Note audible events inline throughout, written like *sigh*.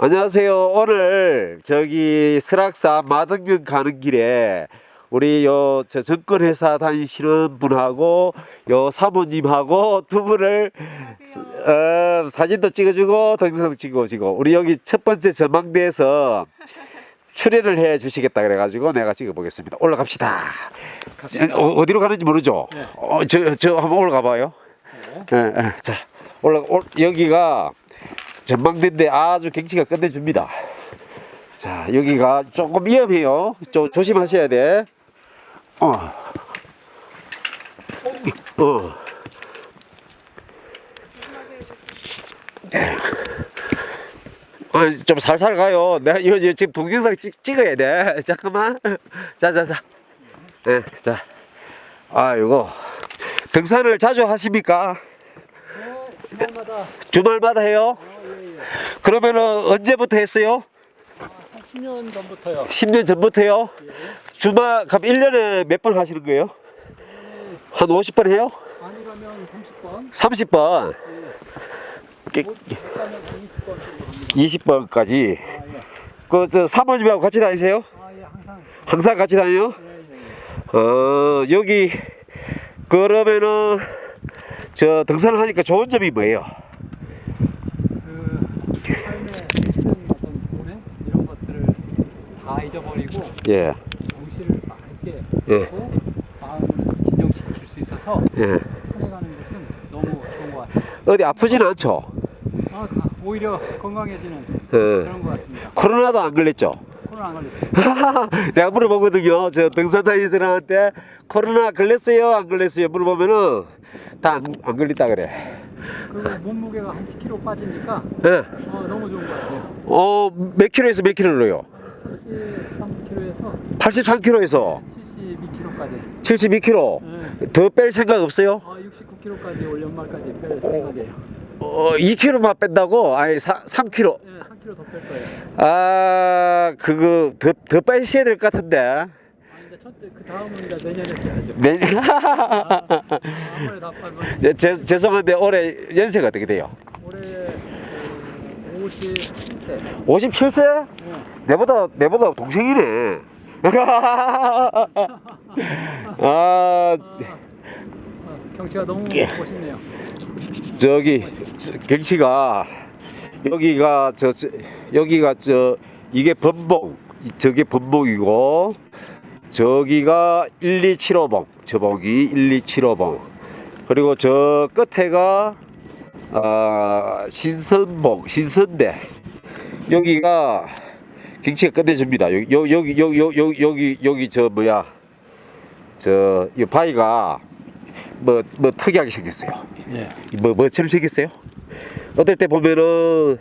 안녕하세요. 오늘 저기 설악산 마등면 가는 길에 우리 요 저 정권 회사 다니시는 분하고 요 사모님하고 두 분을 어, 사진도 찍어주고 동영상도 찍어주고 우리 여기 첫 번째 전망대에서 출연을 해 주시겠다 그래가지고 내가 찍어보겠습니다. 올라갑시다. 어, 어디로 가는지 모르죠? 어, 저, 저 한번 올라가 봐요. 예, 예. 자, 올라, 올, 여기가 전망대인데 아주 경치가 끝내줍니다. 자, 여기가 조금 위험해요. 좀 조심하셔야 돼. 어. 어. 아, 좀 살살 가요. 내가 이거 지금 동영상 찍, 찍어야 돼. 잠깐만. 자, 자, 자. 예, 자. 아, 이거. 등산을 자주 하십니까? 주말마다 주말마다 해요? 그러면은 언제부터 했어요? 한 10년 전부터요. 10년 전부터요? 주말, 그럼 1년에 몇 번 하시는 거예요? 한 50번 해요? 아니라면 30번, 30번. 깨- 못하면 20번 정도 합니다. 20번까지. 아, 예. 그, 저, 사모님하고 같이 다니세요? 아, 예, 항상. 항상 같이 다녀요? 예, 예, 예. 어, 여기, 그러면은, 저, 등산을 하니까 좋은 점이 뭐예요? 그 삶의 힘든 어떤 고뇌 이런 것들을 다 잊어버리고 예, 정신을 맑게 예. 하고 마음을 진정시킬 수 있어서 예. 산에 가는 것은 너무 좋은 것 같아요. 어디 아프지는 않죠? 아, 가- 오히려 건강해지는 예. 그런 것 같습니다. 코로나도 안 걸렸죠? 코로나 안 걸렸어요. *laughs* 내가 물어보거든요. 저 등산 다니는 사람한테 코로나 걸렸어요? 안 걸렸어요? 물어보면은 다안안 걸렸다 그래. 그 몸무게가 한 10kg 빠지니까 예. 어, 너무 좋은 것 같아요. 어, 몇 킬로에서 몇 킬로로요? 83kg에서 83킬로에서 72kg까지. 72킬로. 네. 더 뺄 생각 없어요? 어, 69kg까지 올 연말까지 뺄 생각이에요. 어, 2킬로만 뺀다고? 아니, 3, 3킬로. 네, 3kg 더 뺄 거예요. 아, 그거 더, 더 빼셔야 될 것 같은데. 아, 그 다음은 이제 내년에 빼야죠. 네. 아빠는 *laughs* 제, 제, 죄송한데 올해 연세가 어떻게 돼요? 올해 그 57세. 57세? 네. 내보다 내보다 동생이네. *laughs* *laughs* 아 아, 경치가 너무 예. 멋있네요. 저기 경치가 여기가 저, 저 여기가 저 이게 범봉 저게 범봉이고 저기가 1275봉 저 봉이 1275봉. 그리고 저 끝에가 아 신선봉 신선대. 여기가 경치가 끝내줍니다. 여기 여기 여기 여기 여기 여기 저 뭐야? 저 이 바위가 뭐 뭐 특이하게 생겼어요. 예. 뭐 뭐처럼 생겼어요? 어떨 때 보면은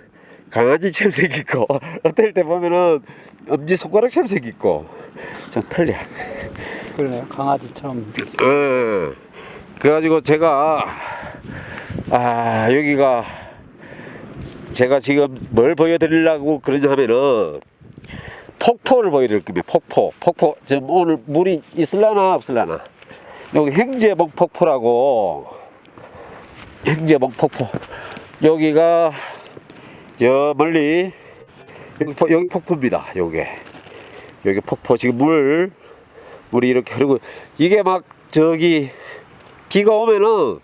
강아지처럼 생겼고 *laughs* 어떨 때 보면은 엄지 손가락처럼 생겼고 좀 틀려. 그러네요. 강아지처럼. 예. 그래가지고 제가 아 여기가 제가 지금 뭘 보여드리려고 그러냐 하면은 폭포를 보여드릴 겁니다. 폭포, 폭포. 지금 오늘 물이 있을라나 없을라나. 여기 행제봉 폭포라고. 행제봉 폭포. 여기가 저 멀리 여기, 폭- 여기 폭포입니다. 요게. 여기 폭포. 지금 물 물이 이렇게 흐르고. 이게 막 저기 비가 오면은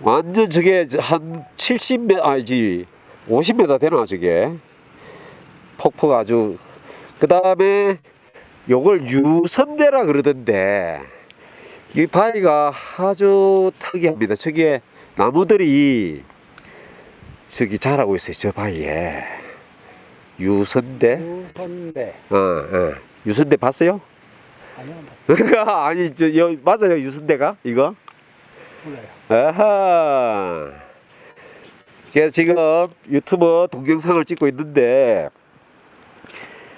완전 저게 한 70m 아니지 50m 되나 저게. 폭포가 아주. 그 다음에 요걸 유선대라 그러던데 이 바위가 아주 특이합니다 저기에 나무들이 저기 자라고 있어요 저 바위에 유선대 우선대. 어, 어. 유선대 봤어요? 아니요. *laughs* 아니 저 여, 맞아요 유선대가 이거? 몰라요. 아하. 제가 지금 유튜브 동영상을 찍고 있는데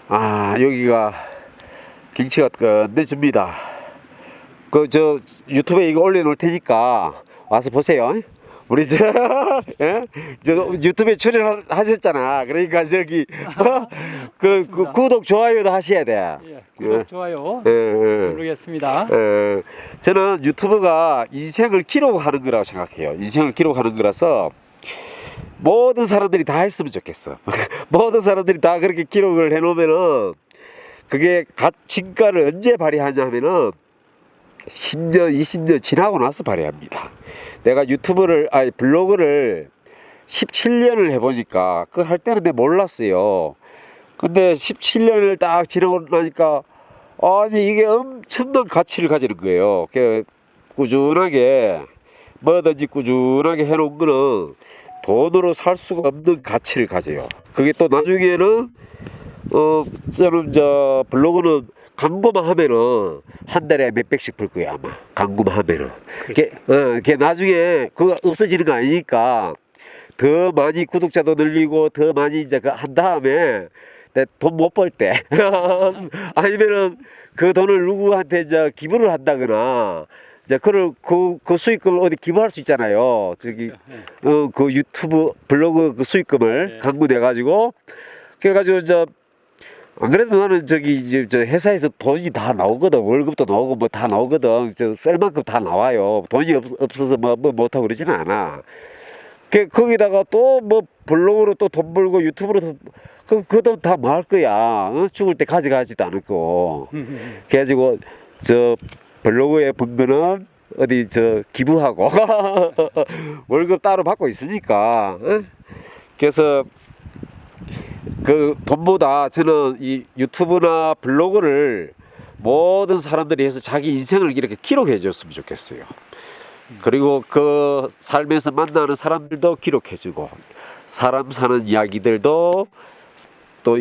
아 여기가 경치가 끝내줍니다. 그 저 유튜브에 이거 올려놓을 테니까 와서 보세요. 우리 저, *laughs* 예? 저 유튜브에 출연하셨잖아. 그러니까 저기 어? *laughs* 그, 그 구독 좋아요도 하셔야 돼. 예. 구독, 예. 좋아요. 예, 예. 누르겠습니다. 에, 저는 유튜브가 인생을 기록하는 거라고 생각해요. 인생을 기록하는 거라서 모든 사람들이 다 했으면 좋겠어. *laughs* 모든 사람들이 다 그렇게 기록을 해놓으면은 그게 가, 진가를 언제 발휘하냐 하면은 10년, 20년 지나고 나서 발휘합니다. 내가 유튜브를, 아니, 블로그를 17년을 해보니까 그 할 때는 내가 몰랐어요. 근데 17년을 딱 지나고 나니까 아니 이게 엄청난 가치를 가지는 거예요. 그 꾸준하게 뭐든지 꾸준하게 해놓은 거는 돈으로 살 수가 없는 가치를 가져요. 그게 또 나중에는 어 저는 저 블로그는 광고만 하면은 한 달에 몇 백씩 벌 거야 아마 광고만 하면은 그게 어 그게 나중에 그거 없어지는 거 아니니까 더 많이 구독자도 늘리고 더 많이 이제 그 한 다음에 돈 못 벌 때 *laughs* 아니면은 그 돈을 누구한테 이제 기부를 한다거나 이제 그를 그, 그 수익금을 어디 기부할 수 있잖아요. 저기 어, 그 유튜브 블로그 그 수익금을 네. 광고 내 가지고 그래 가지고 이제 안 그래도 나는 저기 이제 저 회사에서 돈이 다 나오거든. 월급도 나오고 뭐 다 나오거든. 저쓸 만큼 다 나와요. 돈이 없, 없어서 뭐, 뭐 못하고 그러지는 않아. 그 거기다가 또 뭐 블로그로 또 돈 벌고 유튜브로 돈, 그, 그돈 다 뭐 할 거야. 어? 죽을 때 가져가지도 않을 거 *laughs* 그래가지고 저 블로그에 번 거는 어디 저 기부하고 *laughs* 월급 따로 받고 있으니까. 어? 그래서 그 돈보다 저는 이 유튜브나 블로그를 모든 사람들이 해서 자기 인생을 이렇게 기록해 줬으면 좋겠어요. 그리고 그 삶에서 만나는 사람들도 기록해 주고 사람 사는 이야기들도 또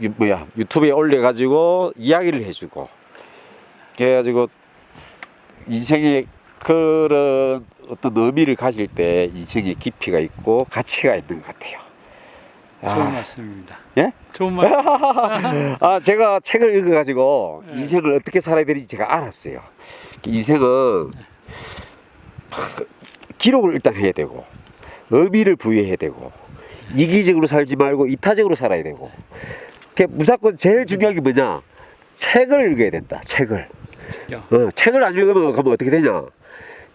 이 뭐야 유튜브에 올려 가지고 이야기를 해 주고 그래 가지고 인생에 그런 어떤 의미를 가질 때 인생의 깊이가 있고 가치가 있는 것 같아요. 좋은 아, 말씀입니다. 예? 좋은 말씀. *laughs* 아, 제가 책을 읽어가지고 네. 인생을 어떻게 살아야 되는지 제가 알았어요. 인생은 기록을 일단 해야 되고, 의미를 부여해야 되고, 이기적으로 살지 말고 이타적으로 살아야 되고, 그 무조건 제일 중요한 게 뭐냐? 책을 읽어야 된다. 책을. 야, 어, 책을 안 읽으면 그러면 어떻게 되냐?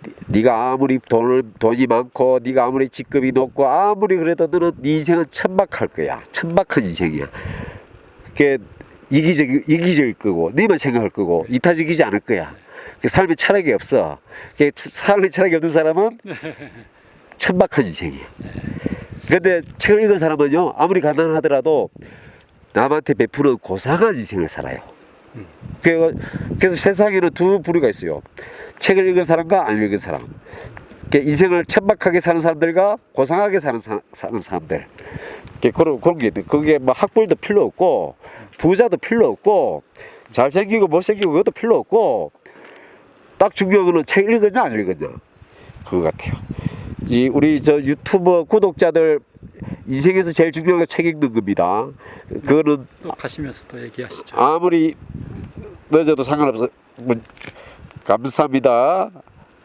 니- 네가 아무리 돈을 돈이 많고 네가 아무리 직급이 높고 아무리 그래도 너는 네 인생은 천박할 거야. 천박한 인생이야. 그게 이기적 이기적일 거고 네만 생각할 거고 이타적이지 않을 거야. 그 삶에 철학이 없어. 그 삶에 철학이 없는 사람은 *laughs* 천박한 인생이야. 근데 책을 읽은 사람은요 아무리 가난하더라도 남한테 베푸는 고상한 인생을 살아요. 그래서, 세상에는 두 부류가 있어요. 책을 읽은 사람과 안 읽은 사람. 그 인생을 천박하게 사는 사람들과 고상하게 사는, 사, 사는 사람들. 그 그런, 그런 게 그게 뭐 학벌도 필요 없고, 부자도 필요 없고, 잘생기고 못생기고 그것도 필요 없고, 딱 중요한 거는 책 읽었냐, 안 읽었냐. 그거 같아요. 이, 우리 저 유튜버 구독자들 인생에서 제일 중요한 게책 읽는 겁니다. 그거는 또 가시면서 또 얘기하시죠. 아무리 늦어도 상관없어. 뭐, 감사합니다.